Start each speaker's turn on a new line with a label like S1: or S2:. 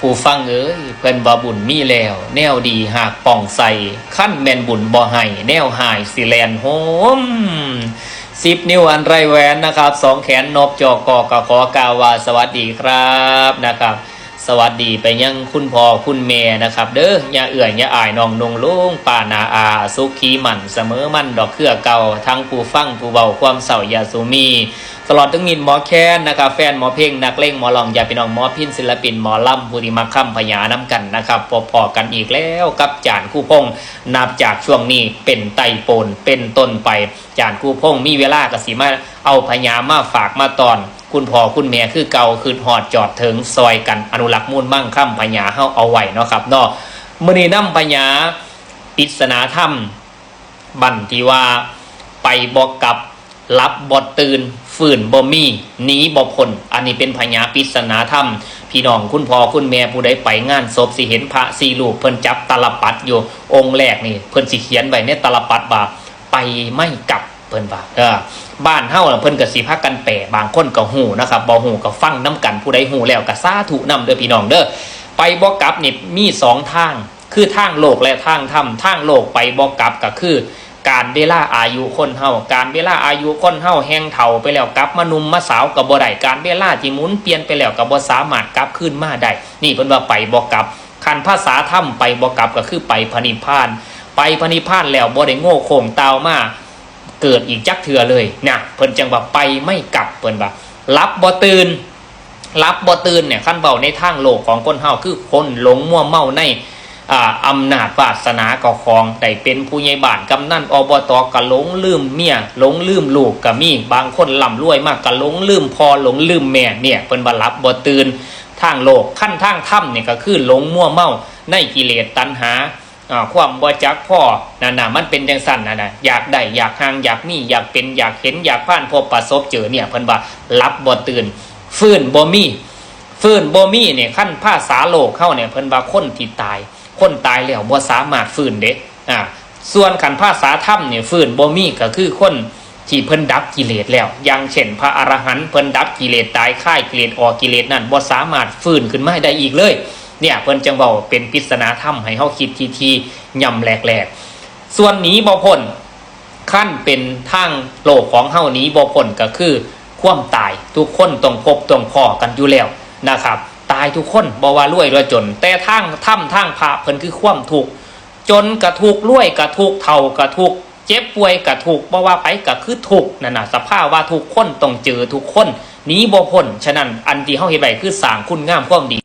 S1: ผู้ฟังเอ้ยเพิ่นบ่บุญมีแล้ว แนวดีหากป่องใสขั้นแมนบุญบ่ให้แนวหายสิแลนโฮมสิบนิ้วอันไรแหวนนะครับสองแขนนบจอกกอกขอกาวาสวัสดีครับนะครับ สวัสดีไปยังคุณพ่อคุณแม่นะครับ เด้ออย่าเอื่อยอย่าอายน้องนงลุงป้านาอา สุขีมันเสมอมันดอกเครือเก่าทั้งผู้ฟังผู้เบาความเศร้าอย่าสูมี ตลอดทั้งมินหมอแค้นนะครับแฟนหมอเพ่งนักเล่งหมอลองอย่าพี่น้องหมอพินศิลปินหมอล่ำผู้ที่มาค้ำพญาน้ำกันนะครับพอพอกันอีกแล้วกับจานคู่พงนับจากช่วงนี้เป็นไตโปนเป็นต้นไปจานคู่พงมีเวลากสิมาเอาพญามาฝากมาตอนคุณพ่อคุณแม่คือเก่าคือหอดจอดถึงซอยกันอนุรักษ์มูลมั่งค้ำพญาเฮาเอาไว้เนาะครับเนาะมื้อนี้นำพญาปิศนาธรรมบันที่ว่าไปบอกกับรับบอตื่น ฝืนบ่มีหนีบ่พ้นอันนี้เป็นพญาปิศนาธรรม พี่น้องคุณพ่อคุณแม่ผู้ใดไปงานศพสิเห็นพระสี่รูปเพิ่นจับตลปัดอยู่องค์แรกนี่เพิ่นสิเขียนไว้ในตลปัดว่าไปไม่กลับเพิ่นว่าเออบ้านเฮาเพิ่นก็สิพากันแปลบางคนก็ฮู้นะครับบ่ฮู้ก็ฟังนํกันผู้ใดฮู้แล้วก็สาธุนํเด้อพี่น้องเด้อไปบ่กลับนี่มีสองทางคือทางโลกและทางธรรมทางโลกไปบ่กลับก็คือ การเวลาอายุคนเฮาการเวลาอายุคนเฮาแห้งเฒ่าไปแล้วกลับมานุ่มมาสาวกับบ่ได้การเวลาที่หมุนเปลี่ยนไปแล้วก็บ่สามารถกลับคืนมาได้นี่เพิ่นว่าไปบ่กลับคันภาษาธรรมไปบ่กลับก็คือไปพนิพาน ไปพนิพานแล้วบ่ได้โง่โค้งตามาเกิดอีกจักเทื่อเลยนะเพิ่นจังว่าไปไม่กลับเพิ่นว่ารับบ่ตื่นรับบ่ตื่นเนี่ยขั้นเบาในทางโลกของคนเฮาคือคนหลงมั่วเมาใน อ่าอำนาจวาสนาเก่าของได้เป็นผู้ใหญ่บ้านกำนันอบตก็หลงลืมเมียหลงลืมลูกก็มีบางคนร่ำรวยมากก็หลงลืมพอหลงลืมแม่เนี่ยเพิ่นบ่รับบตื่นทางโลกขั้นทางถ้ำเนี่ยก็คือหลงมั่วเมาในกิเลสตัณหาความบ่จักพ่อนั่นน่ะมันเป็นจังสั่นนะนะอยากได้อยากห่างอยากมีอยากเป็นอยากเห็นอยากผ่านพบประสบเจอเนี่ยเพิ่นว่ารับบ่ตื่นฟื้นบ่มีฟื้นบ่มีเนี่ยขั้นภาษาโลกเข้าเนี่ยเพิ่นว่าคนที่ตาย คนตายแล้วบ่สามารถฟื้นเด้อ่าส่วนขันภาษาธรรมเนี่ยฟื้นบ่มีก็คือคนที่เพิ่นดับกิเลสแล้ว อย่างเช่น พระอรหันต์เพิ่นดับกิเลสตายค่ายกิเลสออกกิเลสนั่นบ่สามารถฟื้นขึ้นมาได้อีกเลย เนี่ยเพิ่นจังเว้าเป็นปริศนาธรรมให้เฮาคิดทีๆย่ำแหลกๆ ส่วนหนีบ่พ้นขั้นเป็นทางโลกของเฮานี้บ่พ้นก็คือ ความตายทุกคนต้องพบต้องพอกันอยู่แล้วนะครับ ตายทุกคนบ่ว่ารวยรวยจน แต่ทางถ้ำทางพระเพิ่นคือความถูกจนกระทุกรวยกระทุกเท่ากระทุกเจ็บป่วยกระทุกบ่ว่าไปก็คือทุกนั่นน่ะสภาพว่าทุกคนต้องเจอทุกคนหนี้บ่พ้นฉะนั้นอันที่เฮาเฮ็ดไว้คือสร้างคุณงามความดี